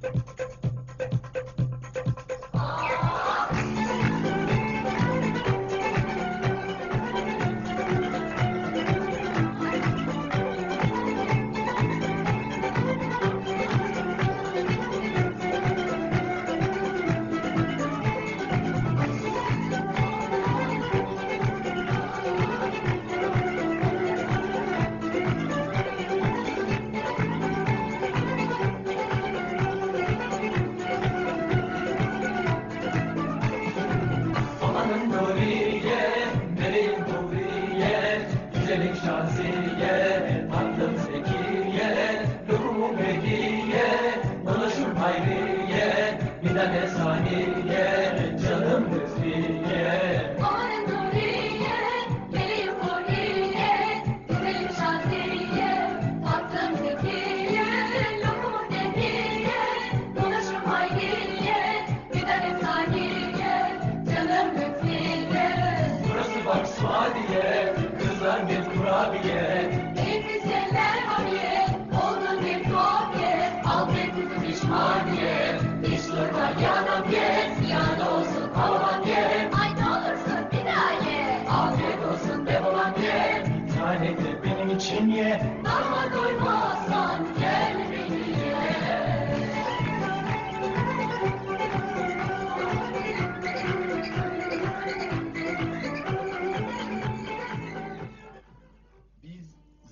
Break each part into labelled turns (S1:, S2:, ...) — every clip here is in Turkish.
S1: Thank
S2: you.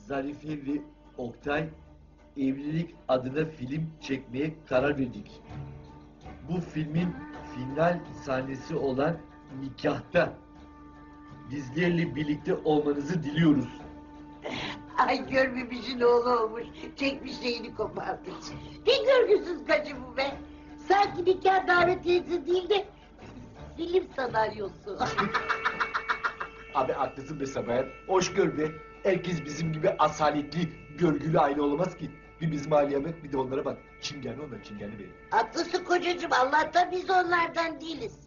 S2: Zarife ve Oktay evlilik adına film çekmeye karar verdik. Bu filmin final sahnesi olan nikahta bizlerle birlikte olmanızı diliyoruz.
S3: Ay görmemişin oğlu olmuş. Çekmiş şeyini koparmış. Ne görgüsüz kaçı bu be. Sanki nikah davetiyesi değil de film senaryosu.
S2: Abi haklısın be Sabahat. Hoş gör be. Herkes bizim gibi asaletli, görgülü aile olamaz ki. Bir bizim aileye bir de onlara bak. Çingene onlar, çingene be.
S3: Haklısın kocacığım. Allah'tan biz onlardan değiliz.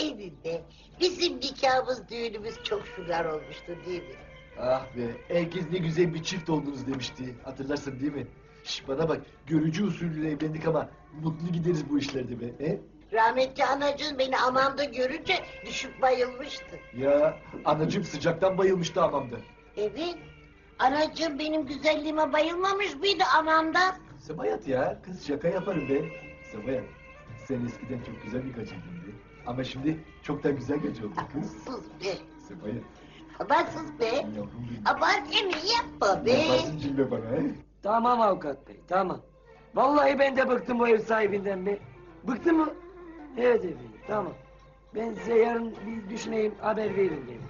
S3: Evinde bizim nikahımız, düğünümüz çok şugar olmuştu değil mi?
S2: Ah be, herkes ne güzel bir çift oldunuz demişti. Hatırlarsın değil mi? Şş bana bak, görücü usulüyle evlendik ama mutlu gideriz bu işlerde be. He?
S3: Rahmetli anacığım beni amamda görünce düşüp bayılmıştı.
S2: Ya anacığım sıcaktan bayılmıştı amamda.
S3: Evet. Anacığım benim güzelliğime bayılmamış mıydı amamda?
S2: Sabayat ya, kız şaka yaparım be. Sabayat, sen eskiden çok güzel bir gacıydın be. Ama şimdi çok da güzel gacı oldun kız.
S3: Sus be.
S2: Sabayat,
S3: Aman sus be.
S2: yavrum benim.
S3: Aman Emre yapma be.
S2: Yaparsın cimbe bana he?
S4: Tamam avukat bey, tamam. Vallahi ben de bıktım bu ev sahibinden be. Bıktın mı? Evet efendim, tamam. Ben size yarın bir düşüneyim, haber veririm dedim.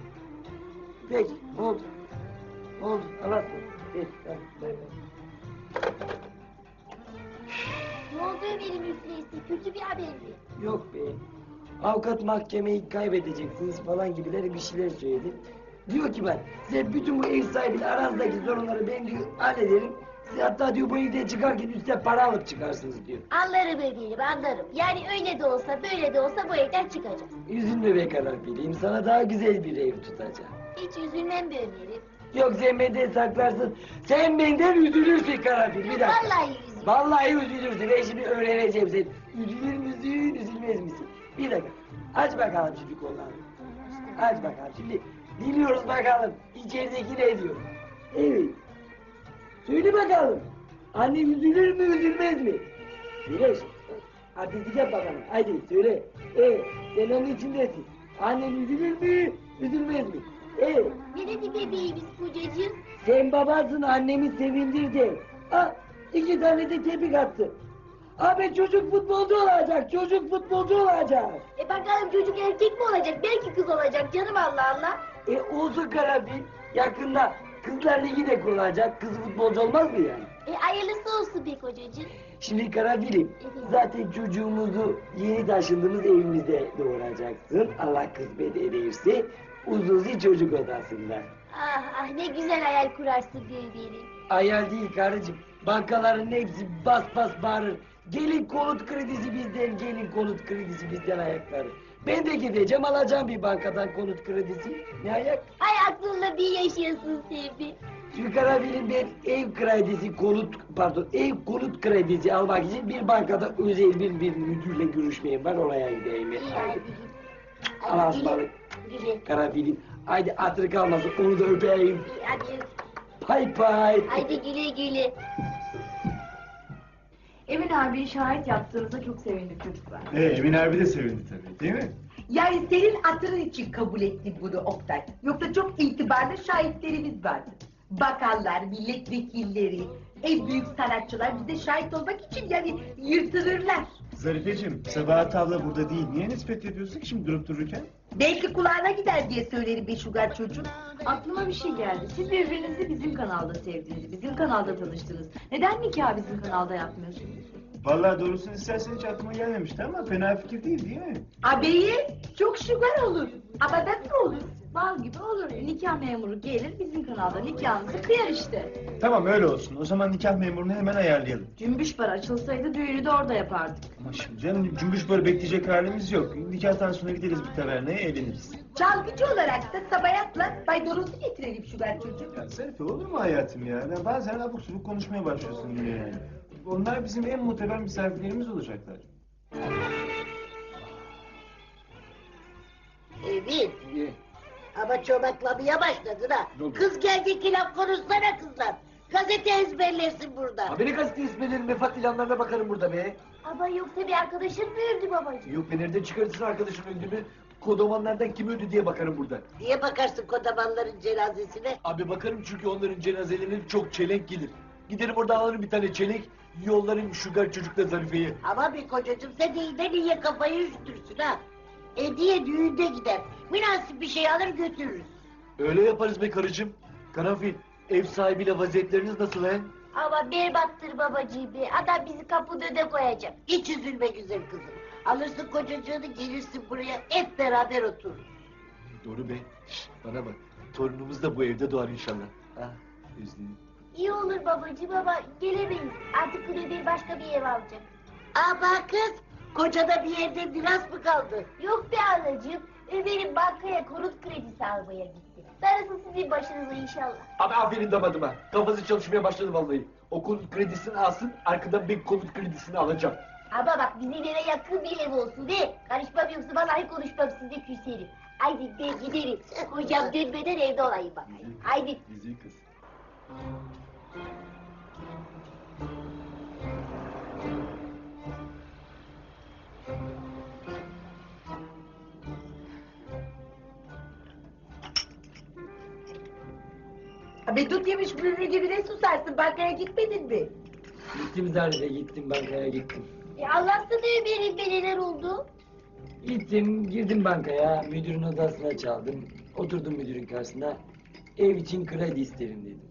S4: Peki, oldu. Oldu, Allah'a.
S1: Ne oldu benim üfleysi? Kötü bir haber mi?
S4: Yok be. Avukat mahkemeyi kaybedeceksiniz falan gibileri bir şeyler söyledi. Diyor ki ben size bütün bu ev sahibiyle aranızdaki sorunları ben diyor hallederim. Siz hatta diyor bu evden çıkarken üstte para alıp çıkarsınız diyor.
S1: Anlarım bebeğim anlarım. Yani öyle de olsa böyle de olsa bu evden çıkacağız.
S4: Üzülme be karanfiliyim sana daha güzel bir ev tutacağım.
S1: Hiç üzülmem be Ömer'im.
S4: Yok sen benden saklarsın. Sen benden üzülürsün karanfil bir dakika.
S1: Vallahi üzülürüm.
S4: Vallahi üzülürsün. Ben şimdi öğreneceğim seni. Üzülür müsün, üzülmez misin? Bir dakika. Aç bakalım şimdi kollarını. Aç bakalım şimdi. Dinliyoruz bakalım. İçerideki ne diyor? Evet. Söyle bakalım. Anne üzülür mü, üzülmez mi? Söyle. Hadi diyeceğim bakalım. Hadi söyle. Evet. Sen onun içindesin. Annen üzülür mü, üzülmez mi? Evet.
S1: Ne dedi bebeğimiz kocacığım?
S4: Sen babasın annemi sevindirdin. Ha, iki tane de tebrik attı. Abi çocuk futbolcu olacak, çocuk futbolcu olacak.
S1: E bakalım çocuk erkek mi olacak? Belki kız olacak canım Allah Allah.
S4: E olsun Karanfil, yakında kızlar ligi de kurulacak, kız futbolcu olmaz mı yani?
S1: E hayırlısı olsun be kocacığım.
S4: Şimdi Karanfil'im, zaten çocuğumuzu yeni taşındığımız evimizde doğuracaksın. Allah kısmet ederse Uzuzi çocuk odasında.
S1: Ah ah ne güzel hayal kurarsın bebeğim.
S4: Hayal değil karıcığım. Bankaların hepsi bas bas bağırır. Gelin konut kredisi bizden, gelin konut kredisi bizden ayakları. Ben de gideceğim alacağım bir bankadan konut kredisi. Ne ayak?
S1: Ay aklınla bir yaşıyorsun Sevdi.
S4: Çünkü Karanfil'in ben ev kredisi konut pardon ev konut kredisi almak için bir bankada özel bir, bir müdürle görüşmeyeyim var oraya gideyim.
S3: İyi
S4: ben. Allah'a
S3: Hadi
S4: ısmarladık.
S3: Güle.
S4: Karanfil'in. Haydi hatırı kalmasın onu da öpeyim.
S3: Hadi.
S4: Pay pay.
S3: Haydi güle güle.
S5: Emin abi şahit yaptığınızda çok sevindik çocuklar.
S6: Ee, Emin abi de sevindi tabii değil mi?
S7: Yani senin hatırın için kabul ettik bunu Oktay. Yoksa çok itibarlı şahitlerimiz vardı. Bakanlar, milletvekilleri, en büyük sanatçılar bize şahit olmak için yani yırtılırlar.
S6: Zarifeciğim, Sabahat abla burada değil. Niye nispet ediyorsun ki şimdi durup dururken?
S7: Belki kulağına gider diye söylerim be şugar çocuk.
S5: Aklıma bir şey geldi. Siz birbirinizi bizim kanalda sevdiniz, bizim kanalda tanıştınız. Neden nikah bizim kanalda yapmıyorsunuz?
S6: Vallahi doğrusunu istersen hiç aklıma gelmemişti ama fena fikir değil değil mi?
S7: Abeyi çok şugar olur. Ama nasıl olur?
S5: Bal gibi olur. Nikah memuru gelir bizim kanalda nikahınızı kıyar işte.
S6: Tamam öyle olsun. O zaman nikah memurunu hemen ayarlayalım.
S5: Cümbüş bar açılsaydı düğünü de orada yapardık.
S6: Ama şimdi canım cümbüş böyle bekleyecek halimiz yok. Nikahtan sonra gideriz bir taverneye eğleniriz.
S7: Çalgıcı olarak da Sabayat'la Bay Doros'u getirelim şugar çocuk.
S6: Ya Zarife olur mu hayatım ya? ya bazen abuk subuk konuşmaya başlıyorsun yine yani. Onlar bizim en muteber misafirlerimiz olacaklar.
S3: Evet. Ama çomaklamaya başladın ha. Kız geldi iki laf konuşsana kızlar. Gazete ezberlersin burada.
S2: Haberi gazete ismelerinin vefat ilanlarına bakarım burada be.
S1: Ama yoksa bir arkadaşın mı öldü babacığım?
S2: Yok be nereden çıkartırsın arkadaşım öldüğünü? Kodamanlardan kim öldü diye bakarım burada.
S3: Niye bakarsın kodamanların cenazesine?
S2: Abi bakarım çünkü onların cenazelerine çok çelenk gelir. Giderim orada alırım bir tane çelenk, yollarım şugar çocukla Zarife'yi.
S3: Ama bir kocacığım sen de yine niye kafayı üşütürsün ha? Hediye düğünde gider. Münasip bir şey alır götürürüz.
S2: Öyle yaparız be karıcığım. Karanfil, ev sahibiyle vaziyetleriniz nasıl he?
S1: Ama berbattır babacığım be. Adam bizi kapının önüne koyacak.
S3: Hiç üzülme güzel kızım. Alırsın kocacığını gelirsin buraya hep beraber otururuz.
S2: Doğru be. Bana bak. Torunumuz da bu evde doğar inşallah. Ah, özledim.
S1: İyi olur babacığım ama gelemeyiz. Artık kulübe başka bir ev alacak.
S3: Ama kız, kocada bir yerde miras mı kaldı?
S1: Yok be anacığım. Ömer'in bankaya konut kredisi almaya gitti. Darısı sizin başınıza inşallah.
S2: Abi aferin damadıma. Kafası çalışmaya başladı vallahi. O konut kredisini alsın, arkadan ben konut kredisini alacağım.
S1: Ama bak bizim eve yakın bir ev olsun de. Karışmam yoksa vallahi konuşmam size küserim. Haydi ben giderim. Kocam dönmeden evde olayım bakayım. Haydi.
S2: Güzel kız.
S7: Abi dut yemiş bülbül gibi ne susarsın bankaya gitmedin mi?
S4: Gittim Zarife gittim bankaya gittim.
S1: E anlatsana Ömer'in be neler oldu.
S4: Gittim girdim bankaya müdürün odasına çaldım. Oturdum müdürün karşısına. Ev için kredi isterim dedim.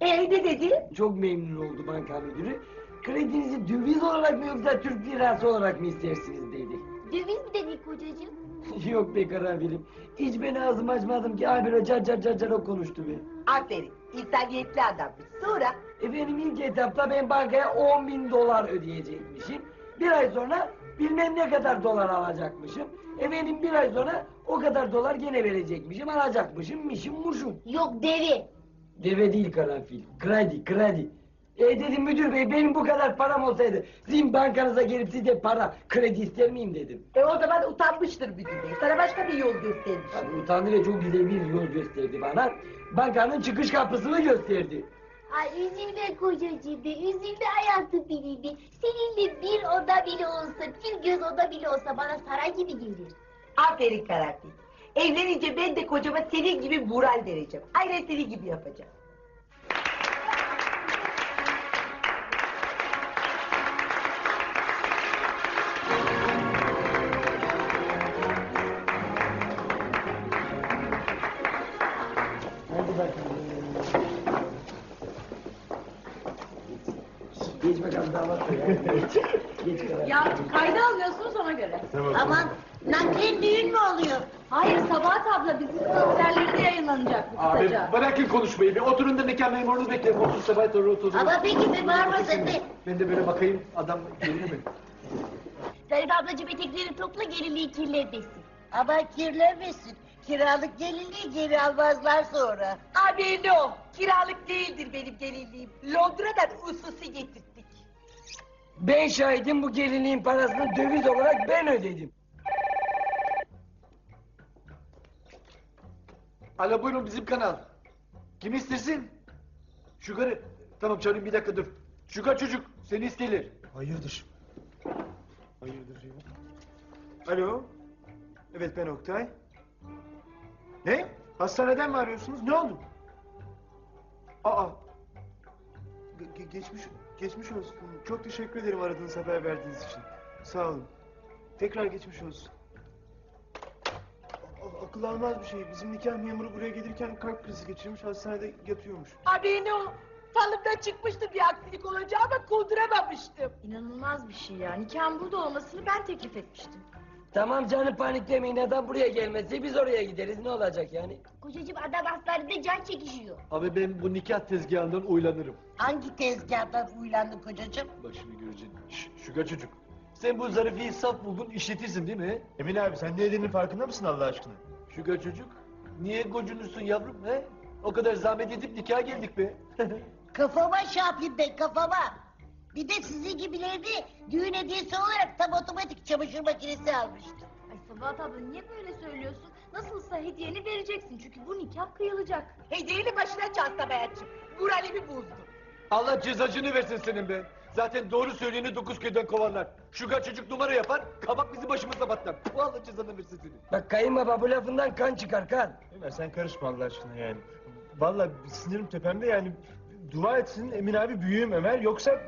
S7: E ne dedi?
S4: Çok memnun oldu banka müdürü. Kredinizi döviz olarak mı yoksa Türk lirası olarak mı istersiniz dedi.
S1: Döviz mi dedik kocacığım?
S4: Yok be karanfilim. Hiç ben ağzımı açmadım ki abi böyle car car car car o konuştu be.
S7: Aferin, insaniyetli adammış. Sonra
S4: Efendim ilk etapta ben bankaya 10 bin dolar ödeyecekmişim. Bir ay sonra bilmem ne kadar dolar alacakmışım. Efendim bir ay sonra o kadar dolar gene verecekmişim, alacakmışım, mişim muşum.
S1: Yok devi.
S4: Deve değil karanfil, kredi, kredi. E dedim müdür bey benim bu kadar param olsaydı sizin bankanıza gelip size para, kredi ister miyim dedim.
S7: e, o zaman utanmıştır müdür bey. Sana başka bir yol göstermiş.
S4: Tabii utandı ve çok güzel bir yol gösterdi bana. Bankanın çıkış kapısını gösterdi.
S1: Ay üzülme kocacığım be, üzülme hayatım benim be. Seninle bir oda bile olsa, bir göz oda bile olsa bana saray gibi gelir.
S7: Aferin karanfil. Evlenince ben de kocama senin gibi mural vereceğim. Aynen senin gibi yapacağım.
S3: Naklen düğün mü oluyor?
S5: Hayır Sabahat abla bizim konserleri de yayınlanacak bu
S2: Abi
S5: kısaca.
S2: bırakın konuşmayı be. Oturun da nikah memurunu bekleyin. Otur sabah otur otur.
S3: Ama peki be bağırma sen de.
S2: Ben de böyle bakayım adam gelir mi?
S1: Zarif ablacığım etekleri topla geriliği kirletmesin.
S3: Ama kirlenmesin. Kiralık gelinliği geri almazlar sonra.
S7: Abi no, kiralık değildir benim gelinliğim. Londra'dan ususi getirttik.
S4: Ben şahidim bu gelinliğin parasını döviz olarak ben ödedim.
S2: Alo buyurun bizim kanal. Kim istesin? Şu karı. Tamam canım bir dakika dur. Şu karı çocuk seni isterler.
S6: Hayırdır? Hayırdır ya? Alo? Evet ben Oktay. Ne? Hastaneden mi arıyorsunuz? Ne oldu? Aa. Ge- ge- geçmiş geçmiş olsun. Çok teşekkür ederim aradığınız haber verdiğiniz için. Sağ olun. Tekrar geçmiş olsun. Akıl almaz bir şey. Bizim nikah memuru buraya gelirken kalp krizi geçirmiş, hastanede yatıyormuş.
S7: Abi no, falımda çıkmıştı bir aksilik olacağı ama kurduramamıştım.
S5: İnanılmaz bir şey ya. Nikahın burada olmasını ben teklif etmiştim.
S4: Tamam canım paniklemeyin adam buraya gelmezse biz oraya gideriz ne olacak yani?
S1: Kocacığım adam hastanede can çekişiyor.
S2: Abi ben bu nikah tezgahından uylanırım.
S3: Hangi tezgahtan uylandı kocacığım?
S2: Bak şimdi göreceksin. Şş, şu çocuk. Sen bu zarifiyi saf buldun işletirsin değil mi?
S6: Emin abi sen ne dediğinin farkında mısın Allah aşkına?
S2: Şu karı çocuk. Niye gocunursun yavrum he? O kadar zahmet edip nikaha geldik be.
S3: Kafama Şapir Bey kafama. Bir de sizin gibilerini düğün hediyesi olarak tam otomatik çamaşır makinesi almıştım.
S5: Ay Sabahat abla niye böyle söylüyorsun? Nasılsa hediyeni vereceksin çünkü bu nikah kıyılacak.
S7: Hediyeyle başına çasta bayatçım. Moralimi bozdu.
S2: Allah cezacını versin senin be. Zaten doğru söyleyeni dokuz köyden kovarlar. Şu karı çocuk numara yapar, kabak bizi başımıza batlar. Bu Allah cezanı versin senin.
S4: Bak kayınbaba bu lafından kan çıkar kan.
S6: Ömer sen karışma Allah aşkına yani. Vallahi sinirim tepemde yani. Dua etsin Emin abi büyüğüm Ömer yoksa...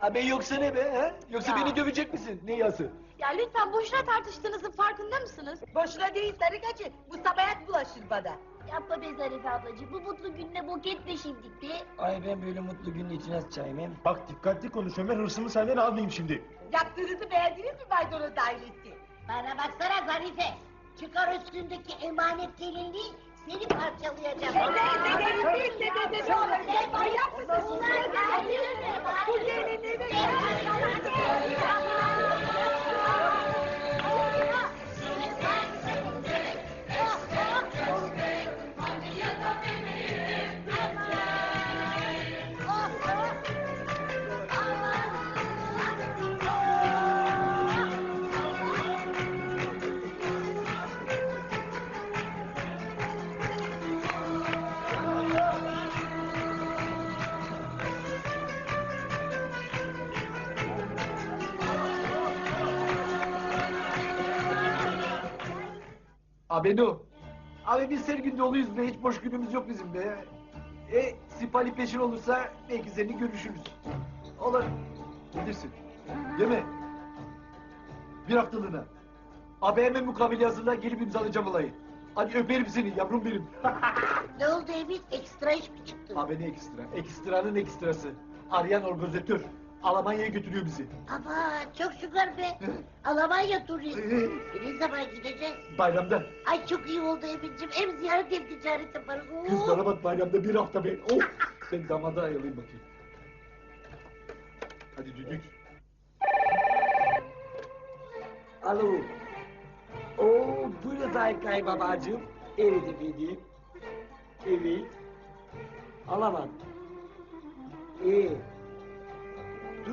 S2: Abi yoksa ne be he? Yoksa
S5: Ya.
S2: beni dövecek misin? Ne yası?
S5: Ya lütfen boşuna tartıştığınızın farkında mısınız?
S7: Boşuna değil sarıkacı. Bu sabayat bulaşır bana.
S1: Yapma be Zarife ablacığım. Bu mutlu gününe bok etme şimdilik be.
S4: Ay ben böyle mutlu günün içine sıçayım hem.
S6: Bak dikkatli konuş Ömer hırsımı senden almayayım şimdi.
S7: Yaptığınızı beğendiniz mi maydanoz ailesi?
S3: Bana baksana Zarife. Çıkar üstündeki emanet gelinliği seni parçalayacağım.
S7: Ne ne gelin değil ne ne ne ne olur. Sen manyak mısın? Bu gelini
S2: Abi ne o? Abi biz her gün doluyuz be. Hiç boş günümüz yok bizim be. E sipali peşin olursa belki seni görüşürüz. Olur. Bilirsin. Değil mi? Bir haftalığına. Abi hemen mukabele hazırla gelip imzalayacağım olayı. Hadi öperim seni yavrum benim.
S3: Ne oldu Emin? Ekstra iş mi çıktı?
S2: Abi ne ekstra? Ekstranın ekstrası. Arayan organizatör. Almanya'ya götürüyor bizi.
S3: Ama çok şükür be. Almanya turisti. Ne zaman gideceğiz?
S2: Bayramda.
S3: Ay çok iyi oldu Emin'cim. Hem ziyaret hem ticaret yaparız. Oo.
S2: Kızlara bak bayramda bir hafta be. Oh! Ben damada ayarlayayım bakayım. Hadi düdük.
S4: Alo. Oo buyurun Sayın Kayınbabacığım. Evet efendim. Evet. Alamadım. İyi. Dur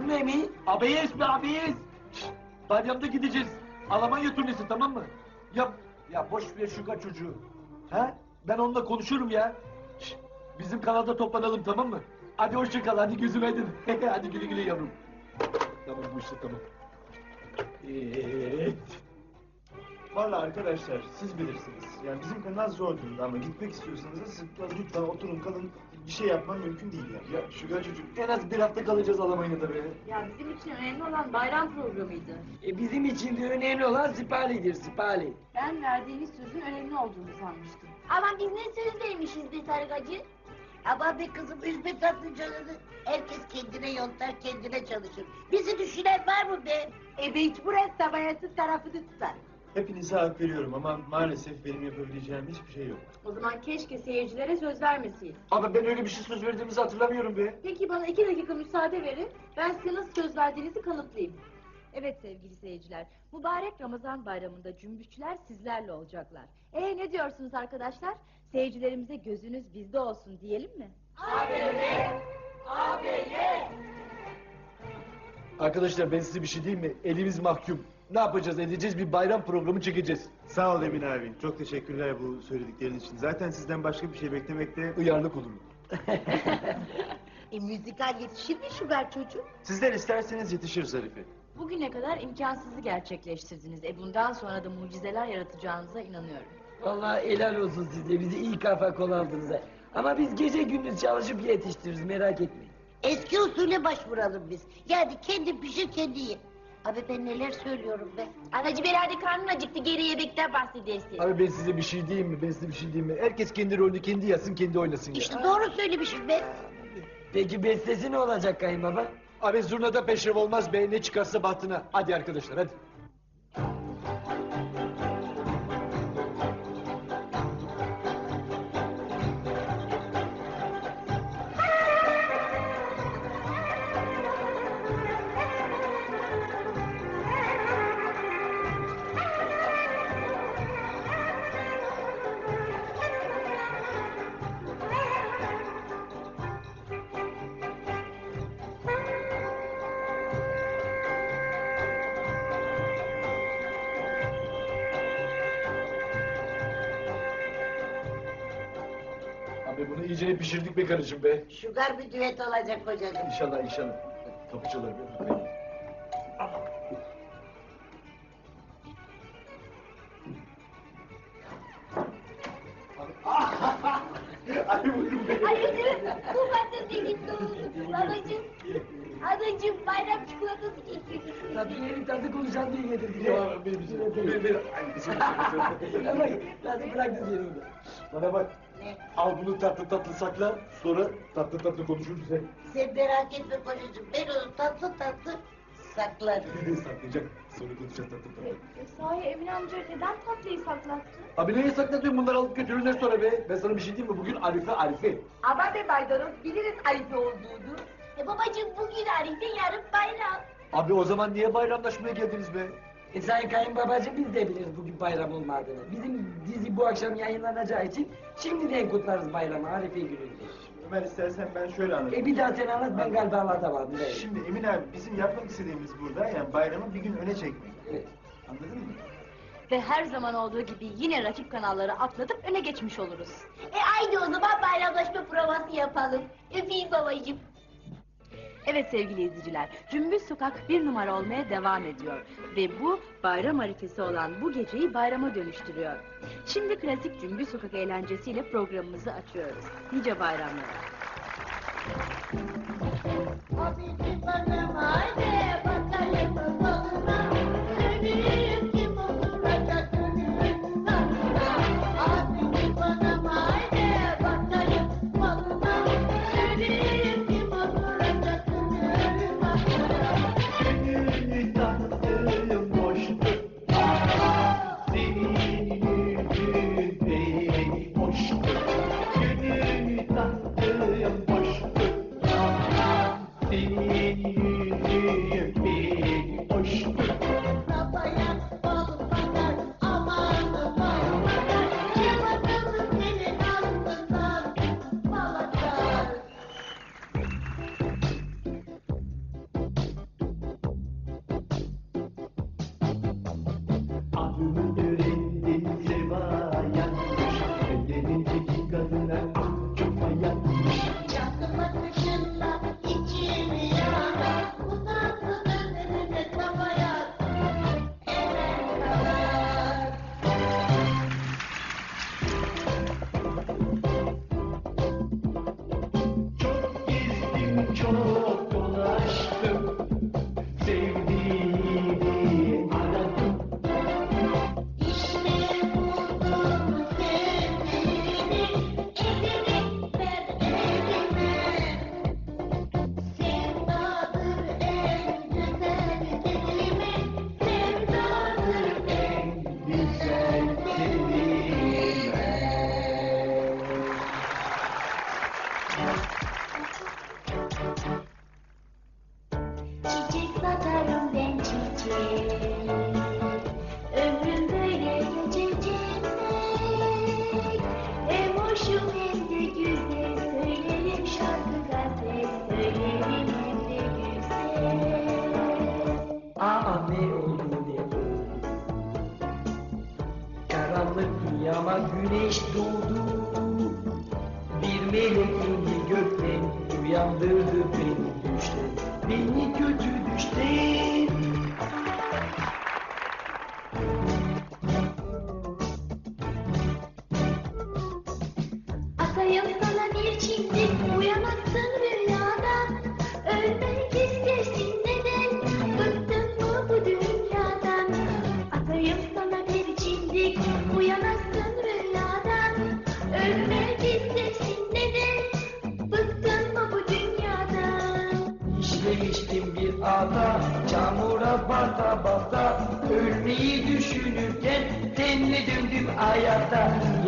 S4: ne mi?
S2: Abeyiz be abeyiz. Bayramda gideceğiz. Almanya turnesi tamam mı? Ya ya boş ver şu kaç çocuğu. Ha? Ben onunla konuşurum ya. Bizim kanalda toplanalım tamam mı? Hadi hoşça kal hadi gözüm aydın. hadi güle güle yavrum. Tamam bu işte tamam. Evet.
S6: Vallahi arkadaşlar siz bilirsiniz. Yani bizim kanal zor durumda ama gitmek istiyorsanız da siz lütfen oturun kalın. Bir şey yapmam mümkün değil yani.
S2: Ya şu çocuk en az bir hafta kalacağız Almanya'da be.
S5: Ya bizim için önemli olan bayram programıydı.
S4: E, bizim için de önemli olan sipalidir sipali.
S5: Ben verdiğiniz sözün önemli olduğunu sanmıştım.
S1: Aman biz ne söz vermişiz be sarıkacı?
S3: Aman be kızım üzme tatlı canını. Herkes kendine yontar kendine çalışır. Bizi düşünen var mı be?
S7: Evet burası sabayatın tarafını tutar.
S6: Hepinize hak veriyorum ama maalesef benim yapabileceğim hiçbir şey yok.
S5: O zaman keşke seyircilere söz vermeseydin.
S2: Ama ben öyle bir şey söz verdiğimizi hatırlamıyorum be.
S5: Peki bana iki dakika müsaade verin. Ben size nasıl söz verdiğinizi kanıtlayayım. Evet sevgili seyirciler, mübarek Ramazan bayramında cümbüşçüler sizlerle olacaklar. E ne diyorsunuz arkadaşlar? Seyircilerimize gözünüz bizde olsun diyelim mi?
S2: Arkadaşlar ben size bir şey diyeyim mi? Elimiz mahkum. Ne yapacağız edeceğiz bir bayram programı çekeceğiz.
S6: Sağ ol Emin abi. Çok teşekkürler bu söylediklerin için. Zaten sizden başka bir şey beklemekte...
S2: Uyarlık olur.
S3: E müzikal yetişir mi Şugar çocuğu?
S2: Sizler isterseniz yetişir Zarife.
S5: Bugüne kadar imkansızı gerçekleştirdiniz. E bundan sonra da mucizeler yaratacağınıza inanıyorum.
S4: Vallahi helal olsun size. Bizi iyi kafa kol aldınız. ha. Ama biz gece gündüz çalışıp yetiştiririz merak etmeyin.
S3: Eski usule başvuralım biz. Yani kendi pişir kendi ye. Abi ben neler söylüyorum be.
S1: Anacığım herhalde karnın acıktı geri yemekten bahsedersin.
S2: Abi ben size bir şey diyeyim mi? Ben size bir şey diyeyim mi? Herkes kendi rolünü kendi yazsın kendi oynasın ya.
S3: İşte doğru söylemişim be.
S4: Peki bestesi ne olacak kayınbaba?
S2: Abi zurnada peşrev olmaz be ne çıkarsa bahtına. Hadi arkadaşlar hadi. Abi bunu iyice pişirdik be karıcığım be.
S3: Şugar bir düet olacak kocacığım.
S2: İnşallah inşallah. Kapı çalar be. Ay buyurun be.
S1: Anacığım bu patates gitti olsun. Anacığım. Anacığım bayram çikolatası getirdim.
S4: Tabii yeni tadı konuşan diye getirdik.
S2: Ya benim için. Benim, benim. Ay, bizim-
S4: Ama tadı bıraktınız yerinde.
S2: Bana bak. Al bunu tatlı tatlı sakla. Sonra tatlı tatlı konuşuruz he.
S3: Sen merak etme kocacığım. Ben onu tatlı tatlı saklarım.
S2: Saklayacak. Sonra konuşacağız tatlı tatlı.
S5: E, sahi Emine amca neden tatlıyı saklattı?
S2: Abi neye saklatıyorsun bunları alıp götürürler sonra be. Ben sana bir şey diyeyim mi? Bugün Arife Arife.
S7: Ama be maydanoz biliriz Arife olduğunu.
S1: E babacığım bugün Arife yarın bayram.
S2: Abi o zaman niye bayramlaşmaya geldiniz be?
S4: E sayın kayınbabacığım biz de biliriz bugün bayram olmadığını. Bizim dizi bu akşam yayınlanacağı için şimdiden kutlarız bayramı Arife gününde.
S6: Ömer istersen ben şöyle anlatayım.
S4: E bir daha sen anlat ben galiba anlatamadım. değil.
S6: Şimdi Emin abi bizim yapmak istediğimiz burada yani bayramı bir gün öne çekmek.
S4: Evet.
S6: Anladın mı?
S5: Ve her zaman olduğu gibi yine rakip kanalları atlatıp öne geçmiş oluruz.
S1: E haydi o zaman bayramlaşma provası yapalım. Öpeyim babacığım.
S5: Evet sevgili izleyiciler, Cümbüş Sokak bir numara olmaya devam ediyor. Ve bu bayram harikası olan bu geceyi bayrama dönüştürüyor. Şimdi klasik Cümbüş Sokak eğlencesiyle programımızı açıyoruz. Nice bayramlar.
S1: Hadi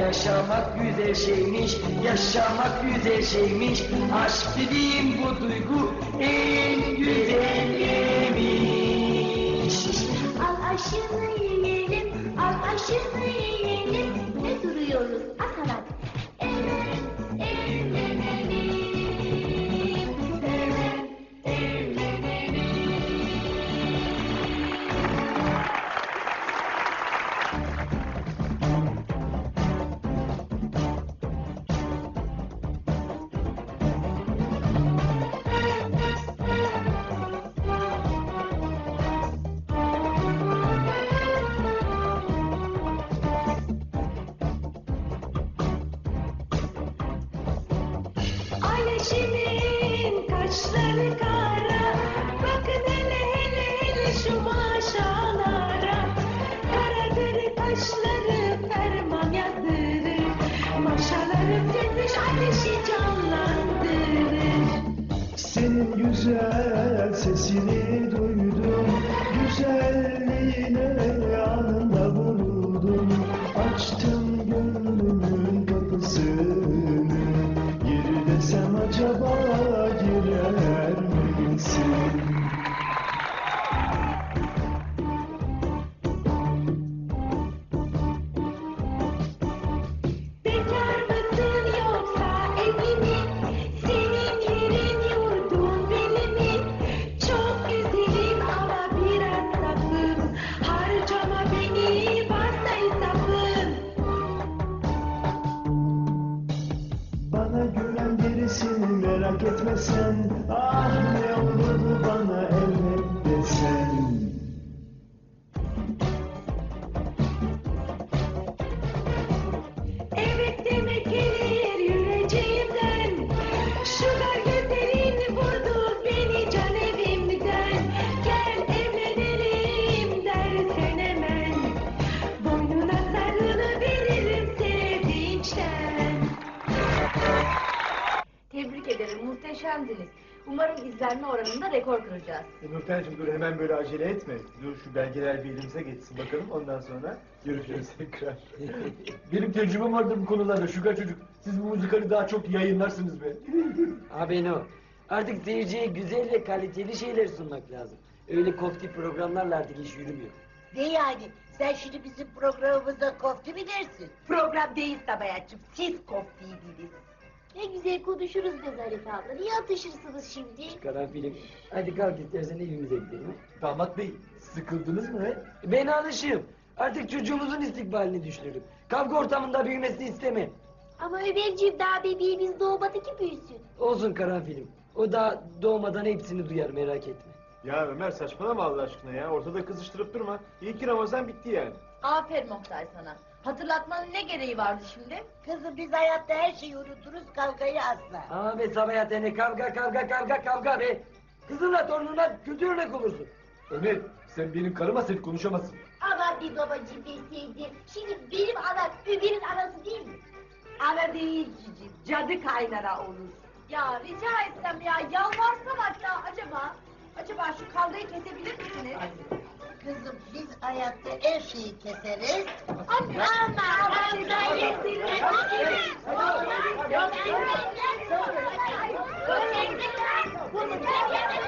S4: Yaşamak güzel şeymiş Yaşamak güzel şeymiş Aşk dediğim bu duygu En güzeliymiş
S1: Al aşını yiyelim, al aşını yiyelim. Ne duruyoruz?
S5: İzlenme oranında rekor kıracağız.
S6: E, Nurten'cim dur hemen böyle acele etme. Dur şu belgeler bir elimize geçsin bakalım. Ondan sonra görüşürüz tekrar.
S2: Benim tecrübem vardır bu konularda Şuka çocuk. Siz bu müzikali daha çok yayınlarsınız be.
S4: Abi o. Artık seyirciye güzel ve kaliteli şeyler sunmak lazım. Öyle kofti programlarla artık iş yürümüyor.
S3: Ne yani? Sen şimdi bizim programımıza kofti mi dersin?
S7: Program değil Sabayatçım. Siz koftiydiniz.
S1: Ne güzel konuşuruz be Zarife abla. Niye atışırsınız şimdi?
S4: Karanfilim. Hadi kalk istersen evimize gidelim.
S2: Damat bey sıkıldınız mı he?
S4: Ben alışığım. Artık çocuğumuzun istikbalini düşünürüm. Kavga ortamında büyümesini istemem.
S1: Ama Ömerciğim daha bebeğimiz doğmadı ki büyüsün.
S4: Olsun karanfilim. O da doğmadan hepsini duyar merak etme.
S6: Ya Ömer saçmalama Allah aşkına ya. Ortada kızıştırıp durma. İyi ki Ramazan bitti yani.
S5: Aferin Oktay sana. Hatırlatmanın ne gereği vardı şimdi?
S3: Kızım biz hayatta her şeyi unuturuz kavgayı asla.
S4: Ama be Sabahat ne kavga kavga kavga kavga be. Kızınla torununa kötü örnek olursun.
S2: Ömer sen benim karıma sen konuşamazsın.
S1: Aman bir babacığım deseydi. Şimdi benim anam Ömer'in anası değil mi?
S7: Ana değil cicim. Cadı kaynana olur.
S5: Ya rica etsem ya yalvarsam hatta acaba acaba şu kavgayı kesebilir misiniz?
S3: Kızım biz hayatta her şeyi keseriz.
S1: Anne ama aramda yesinler. Aman sen bağırma değil. Aman